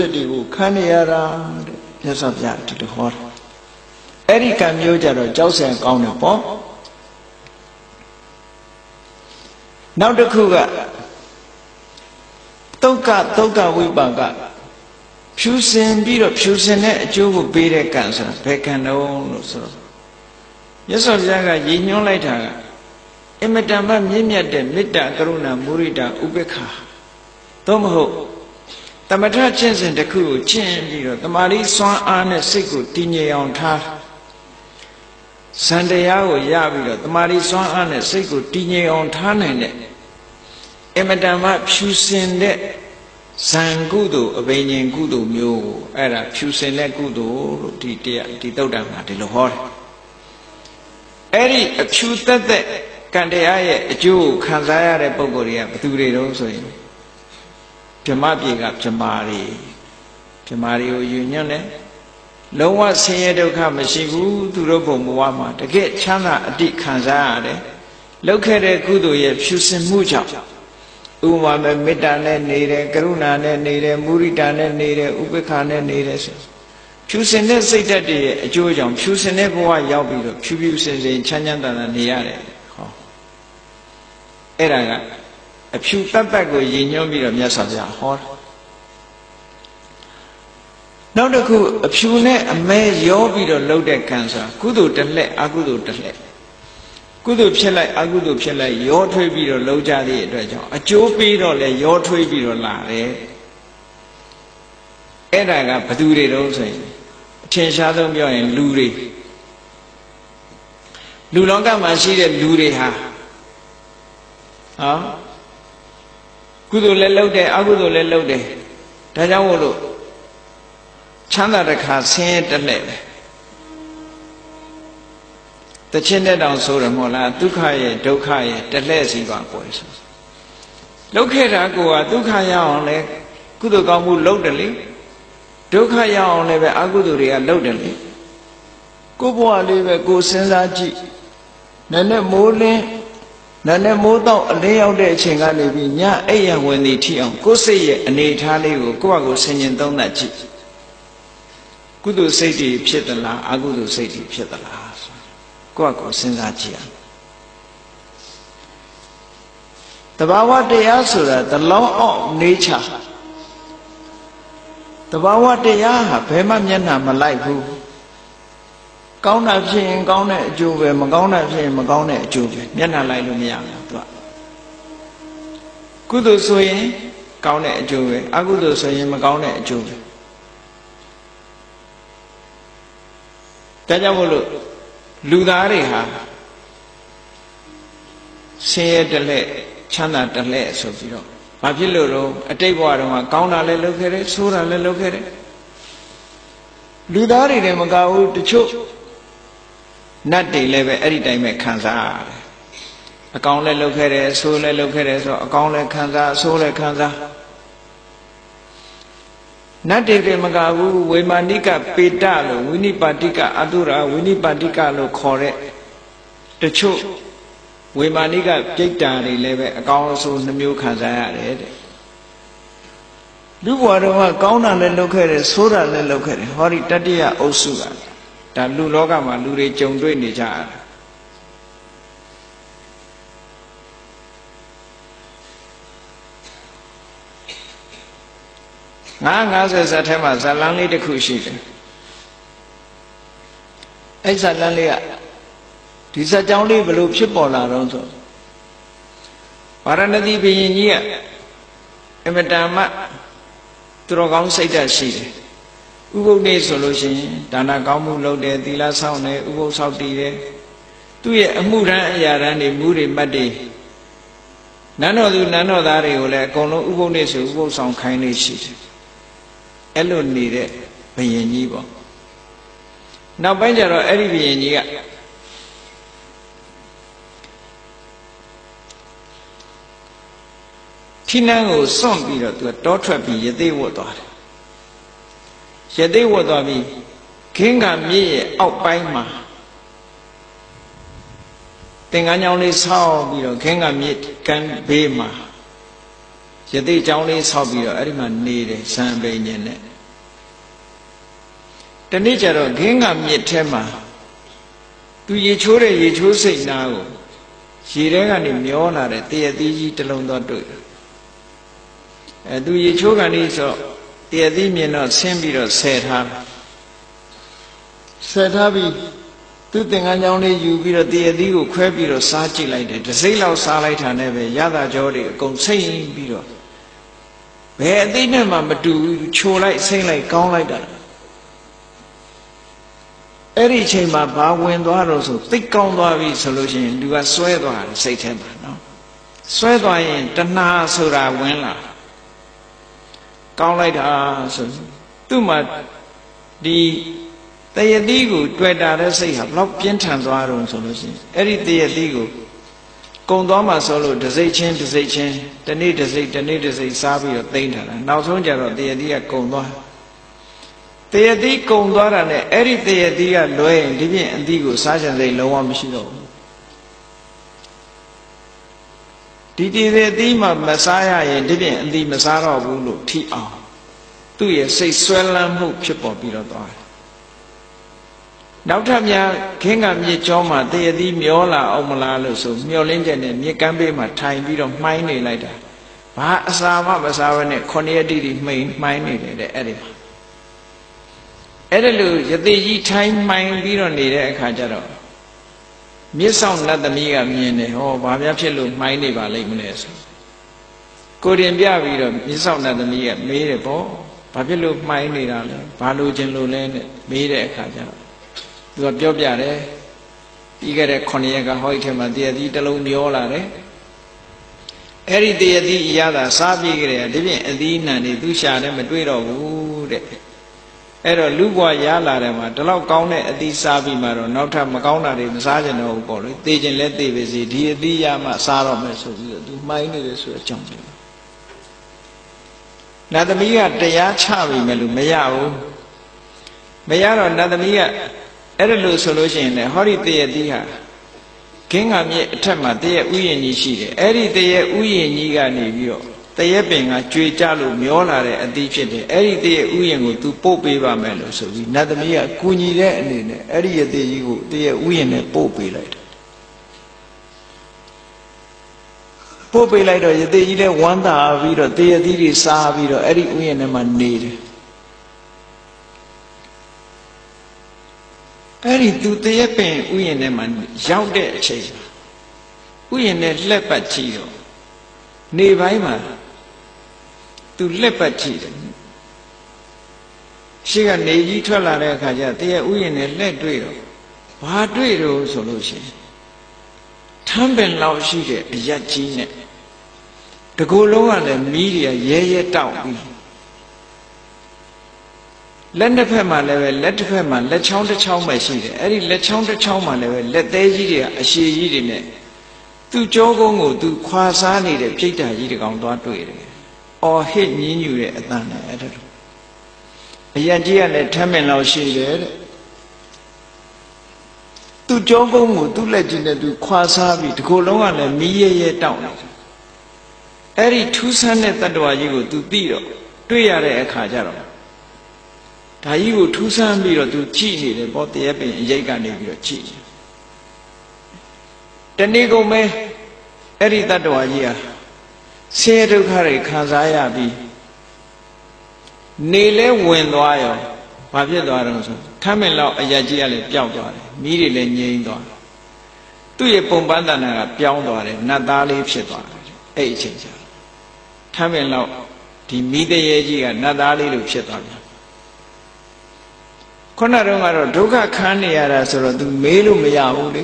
စစ်တွေကိုခံနေရတာတဲ့မြတ်စွာဘုရားဒီလိုဟောတာအဲ့ဒီကံမျိုးကြတော့ကြောက်စရာကောင်းတယ်ပေါ့နောက်တစ်ခုကတုတ်ကတုတ်ကဝိပါကဖြူစင်ပြီးတော့ဖြူစင်တဲ့အကျိုးကိုပေးတဲ့ကံဆိုတာဘယ်ကံတုံးလို့ဆိုတော့မြတ်စွာဘုရားကရည်ညွှန်းလိုက်တာကအင်မတန်မှမြင့်မြတ်တဲ့မေတ္တာကရုဏာမုရိဒဥပေက္ခသို့မဟုတ် တမထကျင့်စဉ်တစ်ခုကိုကျင့်ပြီးတော့တမာရီစွမ်းအားနဲ့စိတ်ကိုတည်ငြိမ်အောင်ထားဇန်တရားကိုရပြီးတော့တမာရီစွမ်းအားနဲ့စိတ်ကိုတည်ငြိမ်အောင်ထားနိုင်တဲ့အင်မတန်မှဖြူစင်တဲ့ဇန်ကုသိုလ်အဘိညာဉ်ကုသိုလ်မျိုးကိုအဲ့ဒါဖြူစင်တဲ့ကုသိုလ်လို့ဒီတရားဒီတုတ်တံမှာဒီလိုဟောတယ်အဲ့ဒီအဖြူသက်သက်ကံတရားရဲ့အကျိုးကိုခံစားရတဲ့ပုံကိုယ်တွေကဘယ်သူတွေတုံးဆိုရင် ဗြဟ္မပြေကဗြဟ္မာတွေဗြဟ္မာတွေကိုယူညွတ်တယ်လုံးဝဆင်းရဲဒုက္ခမရှိဘူးသူတို့ဘုံဘဝမှာတကယ်ချမ်းသာအတိခံစားရတယ်လောက်ခဲ့တဲ့ကုသိုလ်ရဲ့ဖြူစင်မှုကြောင့်ဥပမာပဲမေတ္တာနဲ့နေတယ်ကရုဏာနဲ့နေတယ်မုရိဒာနဲ့နေတယ်ဥပေက္ခနဲ့နေတယ်ဆိုဖြူစင်တဲ့စိတ်ဓာတ်တွေရဲ့အကျိုးကြောင့်ဖြူစင်တဲ့ဘဝရောက်ပြီးတော့ဖြူဖြူစင်စင်ချမ်းချမ်းသာသာနေရတယ်ဟောအဲ့ဒါက အဖြူပတ်ပတ်ကိုရည်ညွှန်းပြီးတော့မြတ်စွာဘုရားဟောတာနောက်တစ်ခုအဖြူနဲ့အမဲရောပြီးတော့လှုပ်တဲ့ကံဆိုတာကုသိုလ်တစ်လက်အကုသိုလ်တစ်လက်ကုသိုလ်ဖြစ်လိုက်အကုသိုလ်ဖြစ်လိုက်ရောထွေးပြီးတော့လှုပ်ကြသည့်အတွက်ကြောင့်အကျိုးပေးတော့လဲရောထွေးပြီးတော့လာတယ်အဲ့ဒါကဘသူတွေတုံးဆိုရင်အထင်ရှားဆုံးပြောရင်လူတွေလူလောကမှာရှိတဲ့လူတွေဟာဟော ကုသိုလ်လည်းလုပ်တယ်အကုသိုလ်လည်းလုပ်တယ်ဒါကြောင့်မို့လို့ချမ်းသာတဲ့ခါဆင်းရဲတက်လက်ပဲတချင်းတဲ့တောင်ဆိုရမို့လားဒုက္ခရဲ့ဒုက္ခရဲ့တက်လက်စီပါကွယ်ဆိုလုပ်ခဲ့တာကိုကဒုက္ခရအောင်လဲကုသိုလ်ကောင်းမှုလုပ်တယ်လေဒုက္ခရအောင်လည်းပဲအကုသိုလ်တွေကလုပ်တယ်လေကိုဘဝလေးပဲကိုစဉ်းစားကြည့်နည်းနည်းမိုးလင်း နာနဲ့မိုးတော့အလင်းရောက်တဲ့အချိန်ကနေပြီးညအိပ်ရဝင်သည်ထိအောင်ကိုယ်စိတ်ရဲ့အနေထားလေးကိုကိုယ့်ဘာကိုဆင်ញင်သုံးသပ်ကြည့်ကုသိုလ်စိတ်တွေဖြစ်သလားအကုသိုလ်စိတ်တွေဖြစ်သလားဆိုကိုယ့်ဘာကိုစဉ်းစားကြည့်ရတဘာဝတရားဆိုတာတလောင်းအောင်နေချာတဘာဝတရားဟာဘယ်မှမျက်နှာမလိုက်ဘူး ကောင်းတာဖြစ်ရင်ကောင်းတဲ့အကျိုးပဲမကောင်းတာဖြစ်ရင်မကောင်းတဲ့အကျိုးပဲမျက်နှာလိုက်လို့မရဘူးသူကကုသိုလ်ဆိုရင်ကောင်းတဲ့အကျိုးပဲအကုသိုလ်ဆိုရင်မကောင်းတဲ့အကျိုးပဲဒါကြောင့်မို့လို့လူသားတွေဟာဆင်းရဲတလက်ချမ်းသာတလက်ဆိုပြီးတော့ဘာဖြစ်လို့တော့အတိတ်ဘဝတုန်းကကောင်းတာလည်းလုပ်ခဲ့တယ်ဆိုးတာလည်းလုပ်ခဲ့တယ်လူသားတွေလည်းမကဘူးတချို့ နတ်တွေလည်းပဲအဲ့ဒီတိုင်းပဲခံစားရတယ်အကောင်လည်းလုပ်ခဲ့တယ်အဆိုးလည်းလုပ်ခဲ့တယ်ဆိုတော့အကောင်လည်းခံစားအဆိုးလည်းခံစားနတ်တွေတွေမကဘူးဝေမာနိကပေတလို့ဝိနိပါတိကအတုရာဝိနိပါတိကလို့ခေါ်တဲ့တချို့ဝေမာနိကပြိတ္တာတွေလည်းပဲအကောင်အဆိုးနှမျိုးခံစားရတယ်တဲ့လူဘဝတော်ကကောင်းတာလည်းလုပ်ခဲ့တယ်ဆိုးတာလည်းလုပ်ခဲ့တယ်ဟောဒီတတ္တိယအုပ်စုက ဒါလူလောကမှာလူတွေကြုံတွေ့နေကြရတာငါ90ဇက်ထဲမှာဇလန်းလေးတစ်ခုရှိတယ်အဲ့ဇလန်းလေးကဒီဇက်ကြောင်းလေးဘလို့ဖြစ်ပေါ်လာတော့ဆိုဗာရဏသီဘုရင်ကြီးကအမတန်မှသူတော်ကောင်းစိတ်ဓာတ်ရှိတယ် ဥပုပ်နေဆိုလို့ရှိရင်ဒါနကောင်းမှုလုပ်တယ်သီလဆောင်တယ်ဥပုပ်ဆောက်တည်တယ်သူ့ရဲ့အမှုရန်အရာရန်တွေမူတွေမှတ်တွေနန်းတော်သူနန်းတော်သားတွေကိုလည်းအကုန်လုံးဥပုပ်နေဆိုဥပုပ်ဆောင်ခိုင်းနေရှိတယ်အဲ့လိုနေတဲ့ဘယင်ကြီးပေါ့နောက်ပိုင်းကျတော့အဲ့ဒီဘယင်ကြီးကထိနန်းကိုစွန့်ပြီးတော့သူကတောထွက်ပြီးရသေးဝတ်သွားတယ် ရသိဝတ်သွားပြီးခင်းကမြစ်ရဲ့အောက်ပိုင်းမှာသင်္ကန်းကြောင်လေးဆောက်ပြီးတော့ခင်းကမြစ်ကမ်းဘေးမှာရသိကြောင်လေးဆောက်ပြီးတော့အဲ့ဒီမှာနေတယ်ဆံပိန်ညင်နဲ့တနေ့ကျတော့ခင်းကမြစ်ထဲမှာသူရေချိုးတဲ့ရေချိုးစိတ်နာကိုရေထဲကနေမျောလာတဲ့တရသေးကြီးတစ်လုံးတော့တွေ့တယ်အဲသူရေချိုးကနေဆိုတော့ ရသီးမြင်တော့ဆင်းပြီးတော့ဆယ်ထားတယ်ဆယ်ထားပြီးသူသင်္ကန်းကြောင်းလေးယူပြီးတော့တရသီးကိုခွဲပြီးတော့စားကြည့်လိုက်တယ်တစ်စိမ့်လောက်စားလိုက်တာနဲ့ပဲရတာကြောတွေအကုန်စိမ့်ပြီးတော့ဘယ်အသိနဲ့မှမတူဘူးချိုလိုက်စိမ့်လိုက်ကောင်းလိုက်တာအဲ့ဒီအချိန်မှာဘာဝင်သွားတော့ဆိုသိကောင်းသွားပြီဆိုလို့ရှိရင်လူကစွဲသွားတယ်စိတ်ထဲမှာနော်စွဲသွားရင်တဏှာဆိုတာဝင်လာ ကောင်းလိုက်တာဆိုသူ့မှာဒီတယတိကိုတွေ့တာတဲ့စိတ်ဟာဘလောက်ပြင်းထန်သွားတော့ဆိုလို့ရှိရင်အဲ့ဒီတယတိကိုကုံသွားမှဆိုလို့တစိတ်ချင်းတစိတ်ချင်းတနေ့တစိတ်တနေ့တစိတ်စားပြီးတော့သိမ့်ထားတာနောက်ဆုံးကျတော့တယတိကကုံသွားတယတိကုံသွားတာနဲ့အဲ့ဒီတယတိကလွဲရင်ဒီပြင်အသီးကိုစားချင်စိတ်လုံးဝမရှိတော့ဘူး ဒီတည်တဲ့အသီးမှမစားရရင်ဒီပြင်အသီးမစားတော့ဘူးလို့ထိအောင်သူ့ရဲ့စိတ်ဆွဲလန်းမှုဖြစ်ပေါ်ပြီးတော့သွားတယ်နောက်ထပ်များခင်းကမြစ်ကြောမှာတရသီးမျောလာအောင်မလားလို့ဆိုမျောလင်းတဲ့နဲ့မြစ်ကမ်းဘေးမှာထိုင်ပြီးတော့မှိုင်းနေလိုက်တာဘာအစာမှမစားဘဲနဲ့ခொနည်းတိတိမှိန်မှိုင်းနေတယ်တဲ့အဲ့ဒီမှာအဲ့ဒါလို့ယသိကြီးထိုင်မှိုင်းပြီးတော့နေတဲ့အခါကျတော့ မြစ်ဆောင်နတ်သမီးကမြင်တယ်ဟောဘာများဖြစ်လို့မှိုင်းနေပါလိမ့်မလဲဆိုကိုရင်ပြပြီးတော့မြစ်ဆောင်နတ်သမီးကမေးတယ်ပေါ့ဘာဖြစ်လို့မှိုင်းနေတာလဲဘာလို့ခြင်းလို့လဲနဲ့မေးတဲ့အခါကျတော့သူကပြောပြတယ်ပြီးခဲ့တဲ့9ရက်ကဟောဒီထဲမှာတရသီးတစ်လုံးမျောလာတယ်အဲ့ဒီတရသီးအရသာစားပြီးကြတယ်ဒီပြင်အသီးနှံနေသူရှာတယ်မတွေ့တော့ဘူးတဲ့ အဲ့တော့လူဘွားရလာတယ်မှာဒီလောက်ကောင်းတဲ့အသီးစားပြီးမှတော့နောက်ထပ်မကောင်းတာတွေမစားကြတော့ဘူးပေါ့လေသိခြင်းလဲသိပါစေဒီအသီးရမှစားတော့မယ်ဆိုပြီးတော့သူမှိုင်းနေတယ်ဆိုတဲ့အကြောင်းပြောနတ်သမီးကတရားချပြီမဲ့လို့မရဘူးမရတော့နတ်သမီးကအဲ့ဒါလို့ဆိုလို့ရှိရင်လည်းဟောဒီတည့်ရတိဟာခင်းကမြစ်အထက်မှာတည့်ရဥယျာဉ်ကြီးရှိတယ်အဲ့ဒီတည့်ရဥယျာဉ်ကြီးကနေပြီးတော့ တည့်ရပင်ကကြွေကြလို့မျောလာတဲ့အသီးဖြစ်တယ်အဲ့ဒီတည့်ရဥယျာဉ်ကို तू ပို့ပေးပါမယ်လို့ဆိုပြီးနတ်သမီးကကူညီတဲ့အနေနဲ့အဲ့ဒီရတည့်ကြီးကိုတည့်ရဥယျာဉ်နဲ့ပို့ပေးလိုက်တယ်ပို့ပေးလိုက်တော့ရတည့်ကြီးလည်းဝမ်းသာပြီးတော့တည့်ရသီးတွေစားပြီးတော့အဲ့ဒီဥယျာဉ်ထဲမှာနေတယ်အဲ့ဒီသူတရက်ပင်ဥယျာဉ်ထဲမှာရောက်တဲ့အချိန်ဥယျာဉ်နဲ့လက်ပတ်ကြည့်တော့နေပိုင်းမှာ သူလက်ပတ်ကြည့်တယ်ရှိကနေကြီးထွက်လာတဲ့အခါကျတရက်ဥယျာဉ်နဲ့လက်တွေ့တော့ဘာတွေ့တော့ဆိုလို့ရှိရင်ထမ်းပင်လောက်ရှိတဲ့အရက်ကြီးနဲ့တကူလုံးကလည်းမီးတွေကရဲရဲတောက်ပြီးလက်တစ်ဖက်မှာလည်းပဲလက်တစ်ဖက်မှာလက်ချောင်းတစ်ချောင်းပဲရှိတယ်အဲ့ဒီလက်ချောင်းတစ်ချောင်းမှာလည်းပဲလက်သေးကြီးတွေကအရှည်ကြီးတွေနဲ့သူ့ကြောကုန်းကိုသူခွာစားနေတဲ့ပြိတ္တာကြီးတကောင်သွားတွေ့တယ်။ အော်ဟစ်ညင်းညူတဲ့အတန်နဲ့အဲ့ဒါလိုအရန်ကြီးကလည်းထမ်းမင်လောက်ရှိတယ်တဲ့။သူ့ကြောကုန်းကိုသူ့လက်ကြီးနဲ့သူခွာစားပြီးဒီကိုယ်လုံးကလည်းမီးရဲရဲတောက်နေတယ်။အဲ့ဒီထူးဆန်းတဲ့တ attva ကြီးကိုသူသိတော့တွေ့ရတဲ့အခါကျတော့ဒါကြီးကိုထူးဆန်းပြီးတော့သူကြည့်နေတယ်ပေါ့တရက်ပင်အရိတ်ကနေပြီးတော့ကြည့်တနေ့ကုန်ပဲအဲ့ဒီတ attva ကြီးဟာ ဆင်းရဲဒုက္ခတွေခံစားရပြီးနေလဲဝင်သွားရောဘာဖြစ်သွားတော့ဆိုထမ်းမင်လောက်အရာကြီးကလည်းပျောက်သွားတယ်မိတွေလည်းငြိမ်းသွားသူ့ရဲ့ပုံပန်းတဏ္ဍာကပြောင်းသွားတယ်နတ်သားလေးဖြစ်သွားတယ်အဲ့အချိန်ကျထမ်းမင်လောက်ဒီမိတရေကြီးကနတ်သားလေးလိုဖြစ်သွားတယ်ခုနတုန်းကတော့ဒုက္ခခံနေရတာဆိုတော့ तू မေးလို့မရဘူးလေ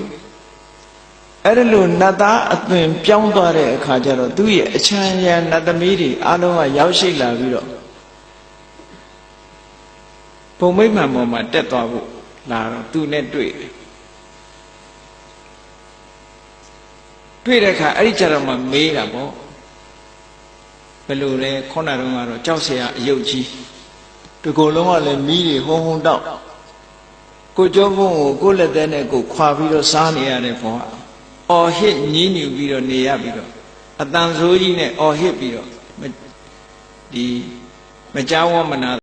အဲ့ဒါလို့နတ်သားအသွင်ပြောင်းသွားတဲ့အခါကျတော့သူ့ရဲ့အချမ်းရံနတ်သမီးတွေအလုံးကရောက်ရှိလာပြီးတော့ဘုံမိမ့်မှန်ပေါ်မှာတက်သွားဖို့လာတော့သူနဲ့တွေ့တယ်တွေ့တဲ့အခါအဲ့ဒီကြတော့မှမေးတာပေါ့ဘယ်လိုလဲခုနတုန်းကတော့ကြောက်เสียအယုတ်ကြီးဒီကိုယ်လုံးကလည်းမီးတွေဟုံးဟုံးတောက်ကိုကြောဘုံကိုကိုလက်သေးနဲ့ကိုခွာပြီးတော့စားနေရတဲ့ဘဝ အော်ဟစ်ညင်းညူပြီးတော့နေရပြီးတော့အတန်ဆိုးကြီးနဲ့အော်ဟစ်ပြီးတော့မဒီမကြောက်ဝမနာ